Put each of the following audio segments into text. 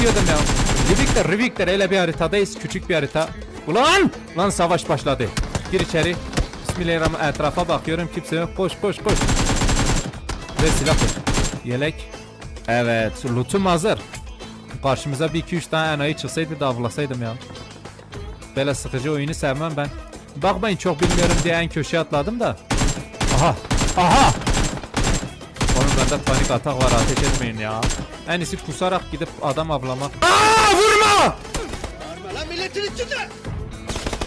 diyordum ya. Rivik'te Rivik'te öyle bir haritadayız. Küçük bir harita. Ulan! Lan savaş başladı. Gir içeri. Bismillahirrahmanirrahim. Etrafa bakıyorum. Kimse yok. Koş koş koş. Ve silah koş. Yelek. Evet. Lootum hazır. Karşımıza bir iki üç tane enayi çıksaydı da avlasaydım ya. Böyle sıkıcı oyunu sevmem ben. Bakmayın çok bilmiyorum diye en köşeye atladım da. Aha! Aha! Bende panik atak var ateş etmeyin ya. En iyisi kusarak gidip adam avlamak. Aa vurma! Lan milletin içinde.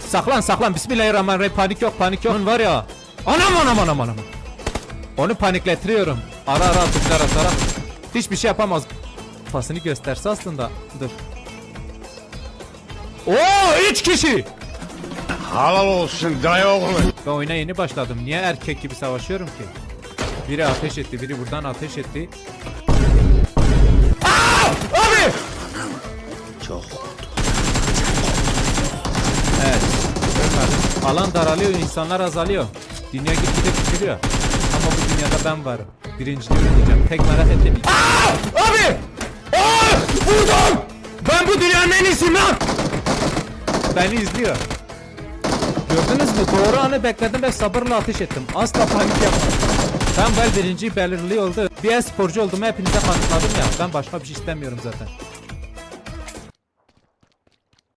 Saklan saklan bismillahirrahmanirrahim panik yok panik yok. Onun var ya. Anam anam anam anam. Onu paniklettiriyorum. Ara ara atıklar atarak. Hiçbir şey yapamaz. Kafasını gösterse aslında. Dur. Oo üç kişi. Halal olsun dayı oğlu. Ben oyuna yeni başladım. Niye erkek gibi savaşıyorum ki? Biri ateş etti, biri buradan ateş etti. Aa! Abi! Çok. Evet. Görmedim. Alan daralıyor, insanlar azalıyor. Dünya gitgide küçülüyor. Ama bu dünyada ben varım. Birinciliği oynayacağım. Tek merak ettiğim... Aa! Abi! Aa! Vurdum! Ben bu dünyanın en iyisiyim lan! Beni izliyor. Gördünüz mü? Doğru anı bekledim ve sabırla ateş ettim. Asla panik yapmadım. Ben bel birinci belirli oldu. Bir sporcu olduğumu hepinize kanıtladım ya. Ben başka bir şey istemiyorum zaten.